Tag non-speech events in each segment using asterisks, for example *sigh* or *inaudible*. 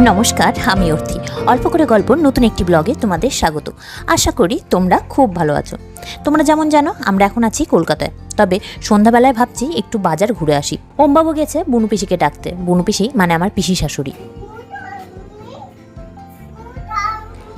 নমস্কার, আমি অর্থি। অল্প করে গল্প, নতুন একটি ব্লগে তোমাদের স্বাগত। আশা করি তোমরা খুব ভালো আছো। তোমরা যেমন জানো, আমরা এখন আছি কলকাতায়। তবে সন্ধ্যাবেলায় ভাবছি একটু বাজার ঘুরে আসি। ওমবাবু গেছে বুনু পিসিকে ডাকতে। বুনু পিসি মানে আমার পিসি শাশুড়ি।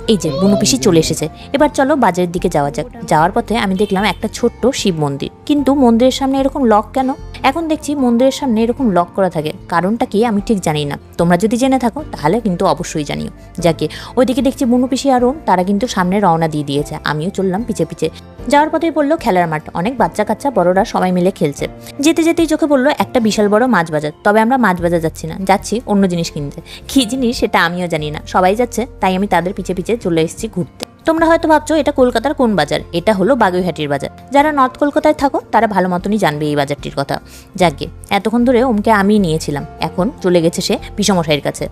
এই যে, বুনু পিসি চলে এসেছে। এবার চলো বাজারের দিকে যাওয়া যাক। যাওয়ার পথে আমি দেখলাম একটা ছোট্ট শিব মন্দির। কিন্তু মন্দিরের সামনে এরকম লক কেন? এখন দেখছি মন্দিরের সামনে এরকম লক করা থাকে। কারণটা কি আমি ঠিক জানি না। তোমরা যদি জেনে থাকো, তাহলে কিন্তু অবশ্যই জানিও। যাকে, ওইদিকে দেখছি বুনু পিসি আর ওম, তারা কিন্তু সামনে রওনা দিয়ে দিয়েছে। আমিও চললাম পিছে পিছে। যাওয়ার পথেই পড়ল খেলার মাঠ। অনেক বাচ্চা কাচ্চা বড়রা সবাই মিলে খেলছে। যেতে যেতেই চোখে পড়ল একটা বিশাল বড় মাছ বাজার। তবে আমরা মাছ বাজার যাচ্ছি না, যাচ্ছি অন্য জিনিস কিনতে। কী জিনিস সেটা আমিও জানি না। সবাই যাচ্ছে, তাই আমি তাদের পিছে পিছে চলে এসেছি ঘুরতে। তোমরা হয়তো ভাবছ, এটা কলকাতার কোন বাজার? এটা হলো বাগুইহাটির বাজার। যারা নর্থ কলকাতায় থাকো, তারা ভালো মতনই জানবে এই বাজারটির কথা। যাকে এতক্ষণ ধরে ওমকে আমিই নিয়েছিলাম। এখন চলে গেছে সে বিষমশাইয়ের কাছে।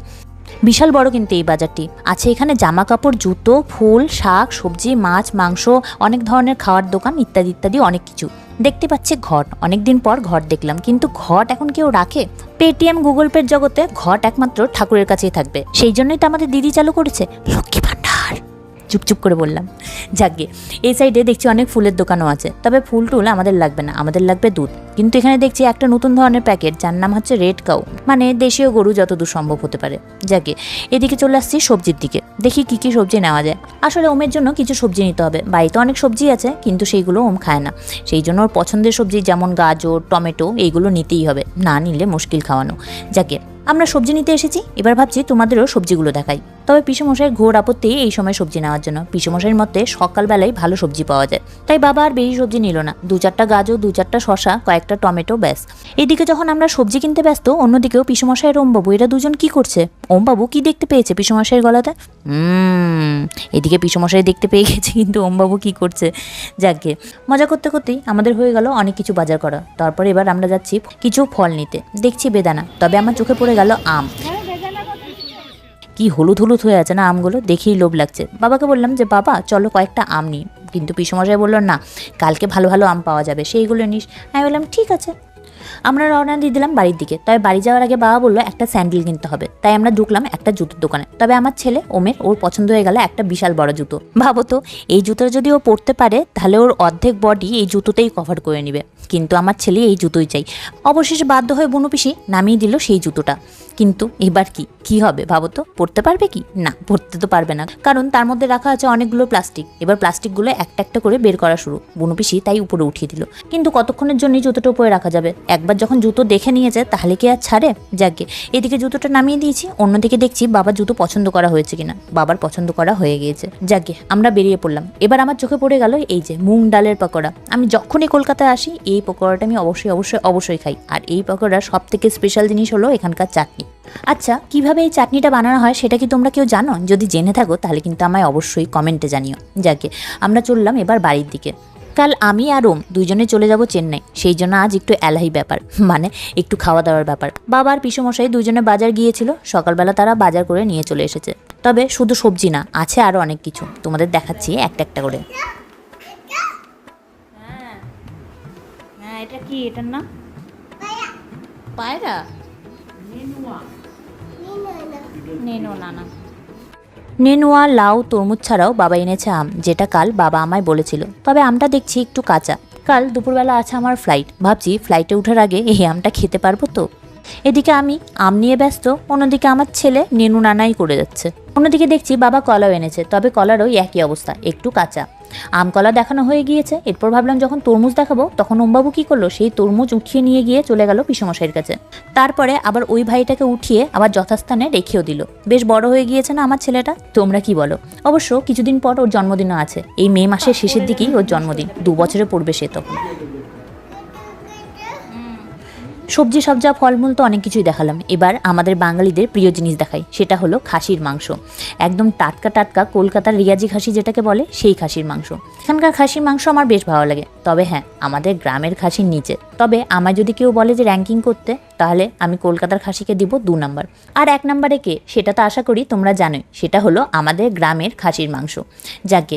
বিশাল বড় কিন্তু এই বাজারটি। আছে এখানে জামা কাপড় জুতো, ফুল, শাক, সবজি, মাছ, মাংস, অনেক ধরনের খাওয়ার দোকান, ইত্যাদি ইত্যাদি, অনেক কিছু। দেখতে পাচ্ছি ঘট। অনেকদিন পর ঘট দেখলাম, কিন্তু ঘট এখন কেউ রাখে? পেটিএম গুগল পের জগতে ঘট একমাত্র ঠাকুরের কাছেই থাকবে। সেই জন্যই তো আমাদের দিদি চালু করেছে। লক্ষ্মী চুপচুপ করে বললাম যাকে এই সাইডে দেখছি অনেক ফুলের দোকানও আছে, তবে ফুল টুল আমাদের লাগবে না, আমাদের লাগবে দুধ। কিন্তু এখানে দেখছি একটা নতুন ধরনের প্যাকেট যার নাম হচ্ছে রেড কাউ মানে দেশীয় গরু যতদূর সম্ভব হতে পারে। যাকে এদিকে চলে আসছি সবজির দিকে, দেখি কি কি সবজি নেওয়া যায়। আসলে ওমের জন্য কিছু সবজি নিতে হবে, বাড়িতে অনেক সবজি আছে, কিন্তু সেইগুলো ওম খায় না। সেই জন্য ওর পছন্দের সবজি যেমন গাজর, টমেটো, এইগুলো নিতেই হবে, না নিলে মুশকিল খাওয়ানো। যাকে আমরা সবজি নিতে এসেছি, এবার ভাবছি তোমাদেরও সবজিগুলো দেখাই। তবে পিসমশাইয়ের ঘোর আপত্তি এই সময় সবজি নেওয়ার জন্য। পিসমশাইয়ের মতে সকালবেলায় ভালো সবজি পাওয়া যায়। তাই বাবা আর বেশি সবজি নিল না। দু চারটা গাজর, দু চারটা শশা কয়েকটা টমেটো, ব্যাস। এদিকে যখন আমরা সবজি কিনতে ব্যস্ত, অন্যদিকেও পিসমশাইয়ের ওমবাবু, এরা দুজন কি করছে? ওমবাবু কি দেখতে পেয়েছে পিসমশাইয়ের গলাতে? এদিকে পিসমশাই দেখতে পেয়ে গেছে, কিন্তু ওমবাবু কি করছে? যাকে। মজা করতে করতেই আমাদের হয়ে গেল অনেক কিছু বাজার করা তারপর এবার আমরা যাচ্ছি কিছু ফল নিতে। দেখছি বেদানা, তবে আমার চোখে পড়ে গেল আম। কি হলুদ হলুদ হয়ে আছে না আমগুলো, দেখেই লোভ লাগছে। বাবাকে বললাম যে, বাবা, চলো কয়েকটা আম নিই। কিন্তু পিসমশাই বলল, না, কালকে ভালো ভালো আম পাওয়া যাবে, সেইগুলো নিস। আমি বললাম, ঠিক আছে। আমরা রওনা দিয়ে দিলাম বাড়ির দিকে। তবে বাড়ি যাওয়ার আগে বাবা বলল, একটা স্যান্ডেল কিনতে হবে। তাই আমরা ঢুকলাম একটা জুতোর দোকানে। তবে আমার ছেলে ওমের, ওর পছন্দ হয়ে গেল একটা বিশাল বড় জুতো। ভাবো তো, এই জুতোটা যদি ও পরতে পারে, তাহলে ওর অর্ধেক বডি এই জুতোতেই কভার করে নেবে। কিন্তু আমার ছেলে এই জুতোই চাই। অবশেষে বাধ্য হয়ে বনু পিসি নামিয়ে দিল সেই জুতোটা। কিন্তু এবার কি? কি হবে ভাবো তো? পড়তে পারবে কি? না পড়তে তো পারবে না। কারণ তার মধ্যে রাখা আছে অনেকগুলো প্লাস্টিক। এবার প্লাস্টিকগুলো একটা একটা করে বের করা শুরু। বুনু পিসি তাই উপরে উঠিয়ে দিল। কিন্তু কতক্ষণের জন্যই জুতোটা উপরে রাখা যাবে? একবার যখন জুতো দেখে নিয়েছে, তাহলে কি আর ছাড়ে? যাকে এদিকে জুতোটা নামিয়ে দিয়েছি, অন্যদিকে দেখছি বাবার জুতো পছন্দ করা হয়েছে কিনা। বাবার পছন্দ করা হয়ে গিয়েছে। যাকে আমরা বেরিয়ে পড়লাম। এবার আমার চোখে পড়ে গেল এই যে মুং ডালের পকোড়া। আমি যখনই কলকাতায় আসি, এই পকোড়াটা আমি অবশ্যই অবশ্যই অবশ্যই খাই। আর এই পকোড়ার সব থেকে স্পেশাল জিনিস হলো এখানকার চাটনি। আচ্ছা কীভাবে এই চাটনিটা বানানো হয় সেটা কি তোমরা কেউ জানো? যদি জেনে থাকো, তাহলে কিন্তু আমায় অবশ্যই কমেন্টে জানিও। যাকে, আমরা চললাম এবার বাড়ির দিকে। কাল আমি আর ওম দুইজনে চলে যাব চেন্নাই। সেই জন্য আজ একটু এলাহি ব্যাপার। মানে একটু খাওয়া দাওয়ার ব্যাপার। বাবার পিসমশাই দুজনে বাজার গিয়েছিল। সকালবেলা তারা বাজার করে নিয়ে চলে এসেছে। তবে শুধু সবজি না, আছে আরও অনেক কিছু। তোমাদের দেখাচ্ছি একটা একটা করে। এটা কি? এটার নাম? পায়রা। নেনো নেনুয়া। লাউ তরমুজ ছাড়াও বাবা এনেছে আম যেটা কাল বাবা আমায় বলেছিল। তবে আমটা দেখছি একটু কাঁচা। কাল দুপুরবেলা আছে আমার ফ্লাইট ভাবছি ফ্লাইটে ওঠার আগে এই আমটা খেতে পারব তো? এদিকে আমি আম নিয়ে ব্যস্ত, অন্যদিকে আমার ছেলে নেনু নানাই করে যাচ্ছে। অন্যদিকে দেখছি বাবা কলাও এনেছে, তবে কলারও একই অবস্থা, একটু কাঁচা। আম কলা দেখানো হয়ে গিয়েছে, এরপর ভাবলাম যখন তরমুজ দেখাবো, তখন ওমবাবু কি করল, সেই তরমুজ উঠিয়ে নিয়ে গিয়ে চলে গেল পিসমশাইয়ের কাছে। তারপরে আবার ওই ভাইটাকে উঠিয়ে আবার যথাস্থানে রেখেও দিল। বেশ বড় হয়ে গিয়েছে না আমার ছেলেটা? তোমরা কি বলো? অবশ্য কিছুদিন পর ওর জন্মদিনও আছে, এই মে মাসের শেষের দিকেই ওর জন্মদিন, দু বছরে পড়বে সে তখন। সবজি সবজা ফলমূল তো অনেক কিছুই দেখালাম। এবার আমাদের বাঙালিদের প্রিয় জিনিস দেখাই, সেটা হলো খাসির মাংস। একদম টাটকা টাটকা কলকাতার রিয়াজি খাসি যেটাকে বলে, সেই খাসির মাংস। এখানকার খাসির মাংস আমার বেশ ভালো লাগে। তবে হ্যাঁ আমাদের গ্রামের খাসির নিচে। তবে আমায় যদি কেউ বলে যে র্যাঙ্কিং করতে, তাহলে আমি কলকাতার খাসিকে দিব দু নাম্বার আর এক নম্বরে কে? সেটা তো আশা করি তোমরা জানোই। সেটা হলো আমাদের গ্রামের খাসির মাংস। যাকে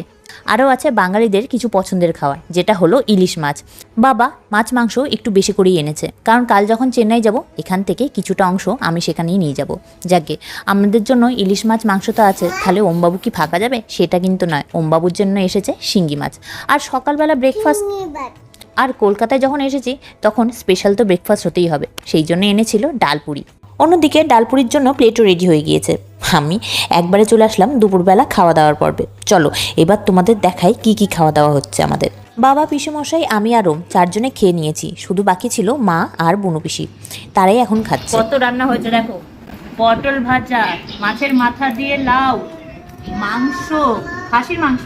আরও আছে বাঙালিদের কিছু পছন্দের খাওয়া যেটা হলো ইলিশ মাছ। বাবা, মাছ, মাংস একটু বেশি করেই এনেছে, কারণ কাল যখন চেন্নাই যাব, এখান থেকে কিছুটা অংশ আমি সেখানেই নিয়ে যাব। যাকে, আমাদের জন্য ইলিশ মাছ, মাংস তো আছে, তাহলে ওমবাবু কি ফাঁকা যাবে? সেটা কিন্তু নয়, ওমবাবুর জন্য এসেছে শিঙ্গি মাছ। আর সকালবেলা ব্রেকফাস্ট আর কলকাতায় যখন এসেছি, তখন স্পেশাল তো ব্রেকফাস্ট হতেই হবে, সেই জন্য এনেছিল ডালপুরি। অন্যদিকে ডালপুরির জন্য প্লেটও রেডি হয়ে গিয়েছে। আমি একবারে চলে আসলাম দুপুরবেলা খাওয়া দাওয়ার পর্বে। চলো এবার তোমাদের দেখাই কি কি খাওয়া দাওয়া হচ্ছে আমাদের। বাবা পিসেমশাই আমি আর ওম চারজনে খেয়ে নিয়েছি শুধু বাকি ছিল মা আর বুনু পিসি। তারাই এখন খাচ্ছে। কত রান্না হয়েছে দেখো। পটল ভাজা মাছের মাথা দিয়ে লাউ মাংস খাসির মাংস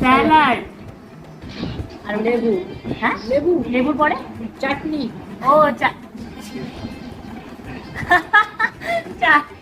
স্যালাড আর লেবু। হ্যাঁ? লেবু। লেবুর পরে? চাটনি। ও চা *laughs* চাটনি।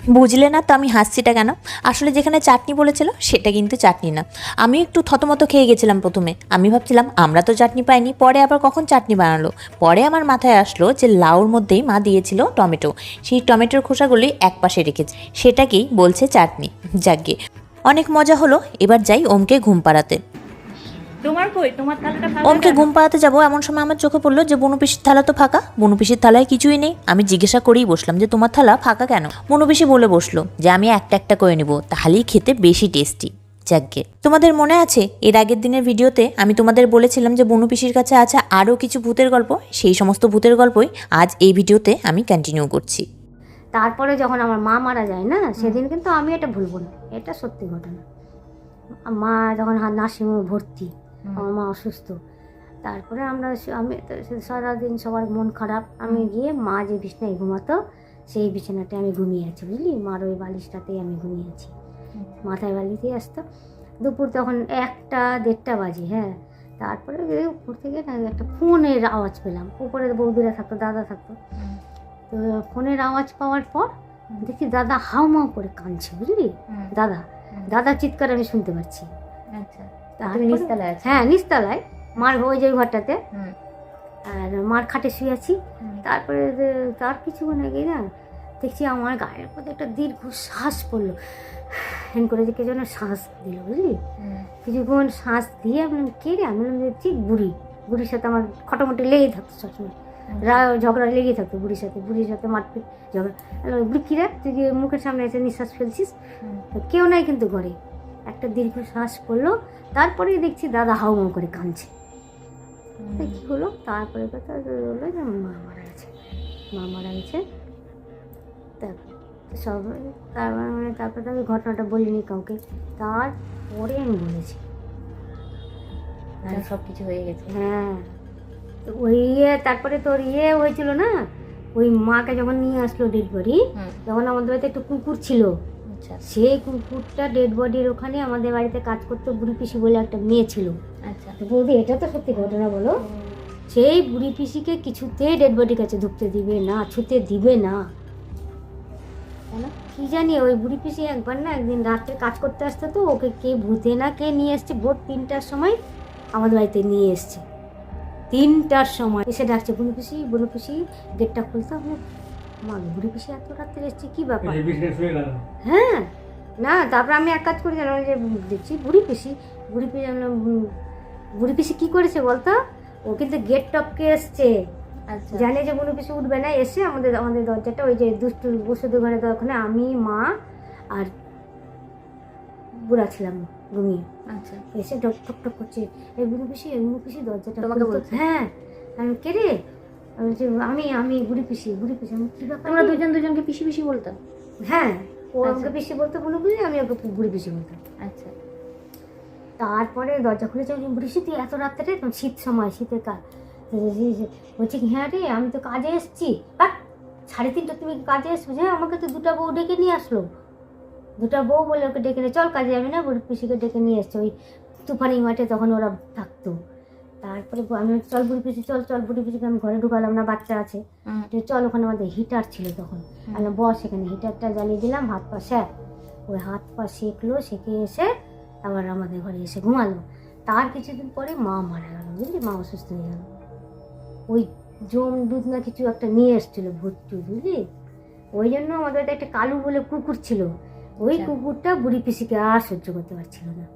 বুঝলে না তো আমি হাসছিটা কেন? আসলে যেখানে চাটনি বলেছিল, সেটা কিন্তু চাটনি না। আমি একটু থতমত খেয়ে গেছিলাম প্রথমে। আমি ভাবছিলাম, আমরা তো চাটনি পাইনি, পরে আবার কখন চাটনি বানালো? পরে আমার মাথায় আসলো যে লাউর মধ্যেই মা দিয়েছিল টমেটো। সেই টমেটোর খোসাগুলি এক পাশে রেখেছে। সেটাকেই বলছে চাটনি? যাকে অনেক মজা হলো, এবার যাই ওমকে ঘুম পাড়াতে। তোমার কই? তোমার থালাটা ফাঁকা ওমকে ঘুম পাড়াতে যাব। এমন সময় আমার চোখে পড়ল যে বনুপিসির থালা তো ফাঁকা। বনুপিসির থালায় কিছুই নেই। আমি জিজ্ঞাসা করেই বসলাম যে তোমার থালা ফাঁকা কেন? বনুপিসি বলে বসল যে আমি একটা একটা করে নিব। তাহলেই খেতে বেশি টেস্টি। যাকগে। তোমাদের মনে আছে এর আগের দিনের ভিডিওতে আমি তোমাদের বলেছিলাম যে বনুপিসির কাছে আছে আরও কিছু ভূতের গল্প? সেই সমস্ত ভূতের গল্পই আজ এই ভিডিওতে আমি কন্টিনিউ করছি। তারপরে যখন আমার মা মারা যায় না সেদিন কিন্তু আমি এটা ভুলবো না। এটা সত্যি ঘটনা। মা যখন নার্সিংহোমে ভর্তি আমার মা অসুস্থ। তারপরে আমরা আমি সারাদিন সবার মন খারাপ। আমি গিয়ে মা যে বিছানায় ঘুমাতো সেই বিছানাতে আমি ঘুমিয়ে আছি বুঝলি? মার ওই বালিশটাতেই আমি ঘুমিয়ে আছি। মাথায় বালি দিয়ে আসতো। দুপুর তখন একটা দেড়টা বাজে হ্যাঁ। তারপরে উপর থেকে না একটা ফোনের আওয়াজ পেলাম। উপরে বৌদিরা থাকতো দাদা থাকতো। তো ফোনের আওয়াজ পাওয়ার পর দেখি দাদা হাউ মাউ করে কাঁদছে বুঝলি? দাদা দাদা চিৎকার আমি শুনতে পাচ্ছি। আচ্ছা। নিচতলায়? হ্যাঁ নিচতলায় মার ওই যে ঘরটাতে আর মার খাটে শুয়ে আছি। তারপরে তার কিছুক্ষণ আগে না দেখছি আমার গায়ের মধ্যে একটা দীর্ঘ শ্বাস পড়ল। হেন করে যে কে যেন শ্বাস দিল বুঝলি? কিছুক্ষণ শ্বাস দিয়ে আমি কে রে? আমি বললাম দেখছি বুড়ি। বুড়ির সাথে আমার খটামটি লেগেই থাকতো সবসময়। রা- ঝগড়া লেগেই থাকতো বুড়ির সাথে। বুড়ির সাথে মারপিট ঝগড়া। বুড়ি কী রে? তুই মুখের সামনে এসে নিঃশ্বাস ফেলছিস? কেউ নাই কিন্তু ঘরে। একটা দীর্ঘ শ্বাস পড়ল তারপরেই দেখছি দাদা হাউ মাউ করে কাঁদছে। তো কী হলো? তারপরে কথা হলো যে মা মারা গেছে মা মারা গেছে। তারপর সব তারপর মানে তারপরে তো আমি ঘটনাটা বলিনি কাউকে তারপরে আমি বলেছি। সব কিছু হয়ে গেছে। হ্যাঁ তো ওই ইয়ে তারপরে তোর ইয়ে হয়েছিল না? ওই মাকে যখন নিয়ে আসলো হুম, তখন আমাদের বাড়িতে একটু কুকুর ছিল। আচ্ছা সেই কুকুরটা ডেড বডির ওখানে আমাদের বাড়িতে কাজ করতো বুড়ি পিসি বলে একটা মেয়ে ছিল। আচ্ছা। তো বৌদি এটা তো সত্যি ঘটনা বলো। সেই বুড়ি পিসিকে কিছুতেই ডেড বডির কাছে ঢুকতে দিবে না ছুতে দিবে না। কি জানি ওই বুড়ি পিসি একবার না একদিন রাত্রে কাজ করতে আসতো তো ওকে কে ভূতে না কে নিয়ে এসছে ভোর তিনটার সময় আমাদের বাড়িতে নিয়ে এসছে। তিনটার সময় এসে ডাকছে বুড়ি পিসি বুড়ি পিসি গেটটা খুলতে হবে। মা বুড়ি পিসি এত রাত্রে এসছে কি ব্যাপার? হ্যাঁ না তারপর আমি এক কাজ করে জানো যে দেখছি বুড়ি পিসি বুড়ি পিসি "উম, বুড়ি পিসি কি করেছে বলতো? ও কিন্তু গেট টপকে এসছে। আচ্ছা। জানে যে বুড়ি পিসি উঠবে না এসে আমাদের আমাদের দরজাটা ওই যে দুষ্টু বসুদের ঘরে তো ওখানে আমি মা আর বুড়া ছিলাম ঘুমিয়ে আচ্ছা। এসে টক টক টক করছে এই বুড়ি পিসি এই বুড়ি পিসি দরজাটা তোমাকে বলছে? হ্যাঁ। আমি কে রে? বলছি, আমি আমি বুড়ি পিসি বুড়ি পিসি। আমি কি ব্যাপার তোমরা দুজন দুজনকে পিসি পিসি বলতো? হ্যাঁ ও আচ্ছা। আমাকে পিসি বলতো বুড়ি পিসি আমি ওকে বুড়ি পিসি বলতাম। আচ্ছা। তারপরে দরজা খুলে বলছি, বৃষ্টি তুই এত রাত্রে শীত সময় শীতের কাল। বলছি কি, হ্যাঁ রে আমি তো কাজে এসেছি। বাট সাড়ে তিনটা তুমি কাজে এসছো হ্যাঁ আমাকে তো দুটা বউ ডেকে নিয়ে আসলো। দুটা বউ বলে ওকে ডেকে নিয়ে চল কাজে যাবি না বুড়ি পিসিকে ডেকে নিয়ে এসছে। ওই তুফানি মাঠে তখন ওরা থাকতো। তারপরে আমি চল বুড়ি পিসি চল চল বুড়ি পিসিকে আমি ঘরে ঢুকালাম না বাচ্চা আছে। চল ওখানে আমাদের হিটার ছিল তখন। আমি বস এখানে হিটারটা জ্বালিয়ে দিলাম হাত পা স্যার ওই হাত পা সেঁকলো সেঁকে এসে আবার আমাদের ঘরে এসে ঘুমালো। তার কিছুদিন পরে মা মারা গেল বুঝলি? মা অসুস্থ হয়ে গেল। ওই জম দুধ না কিছু একটা নিয়ে এসেছিল ভর্তি বুঝলি? ওই জন্য আমাদের একটা কালু বলে কুকুর ছিল। ওই আচ্ছা। কুকুরটা বুড়ি পিসিকে আর সহ্য করতে পারছিল না।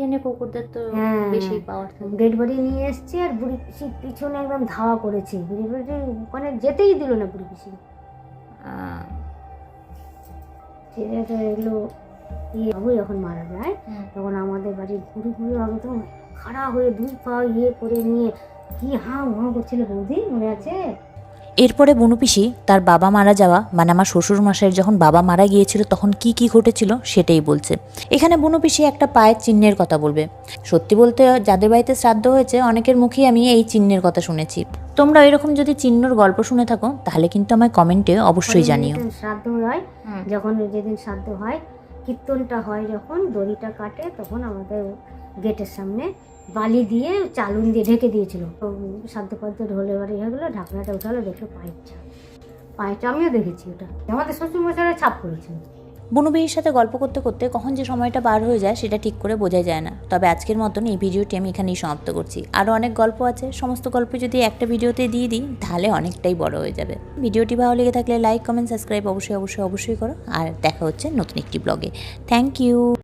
জানি কুকুরদের তো হ্যাঁ। বেশি পাওয়ার থাকে। ডেড বডি নিয়ে এসছে আর বুড়ি পিসির পিছনে একদম ধাওয়া করেছে। বুড়ি পিসি ওখানে যেতেই দিল না বুড়ি পিসি। সেটা তো এগুলো ইয়ে বাবু যখন মারা যায়। তখন আমাদের বাড়ির বুড়িগুলো একদম খাড়া হয়ে দুই পা ইয়ে করে নিয়ে কি হাঁ হাঁ করছিল বৌদি মনে আছে? এরপরে বনু পিসি তার বাবা মারা যাওয়া মানে আমার শ্বশুর মশাইয়ের যখন বাবা মারা গিয়েছিল তখন কি কি ঘটেছিল সেটাই বলছে। এখানে বনু পিসি একটা পায়ের চিহ্নের কথা বলবে। সত্যি বলতে যাদের বাড়িতে শ্রাদ্ধ হয়েছে অনেকের মুখেই আমি এই চিহ্নের কথা শুনেছি। তোমরা এরকম যদি চিহ্নর গল্প শুনে থাকো তাহলে কিন্তু আমায় কমেন্টে অবশ্যই জানিও। শ্রাদ্ধ হয় যখন যেদিন শ্রাদ্ধ হয় কীর্তনটা হয় যখন দড়িটা কাটে তখন আমাদের গেটের সামনে বালি দিয়ে চালুন দিয়ে ঢেকে দিয়েছিল। শ্রাদ্ধ পাদ্য ঢোলে বাড়ি হয়ে গেলো, ঢাকনাটা উঠালো, দেখল পায়ের ছাপ পায়ের আমিও দেখেছি ওটা। আমাদের শ্বশুর মশাইরা ছাপ করেছিল বনুবিহির সাথে গল্প করতে করতে কখন যে সময়টা পার হয়ে যায় সেটা ঠিক করে বোঝা যায় না। তবে আজকের মতন এই ভিডিওটি আমি এখানেই সমাপ্ত করছি। আরও অনেক গল্প আছে, সমস্ত গল্প যদি একটা ভিডিওতে দিয়ে দিই, তাহলে অনেকটাই বড় হয়ে যাবে। ভিডিওটি ভালো লেগে থাকলে লাইক, কমেন্ট, সাবস্ক্রাইব অবশ্যই অবশ্যই অবশ্যই করো। আর দেখা হচ্ছে নতুন একটি ব্লগে। Thank you.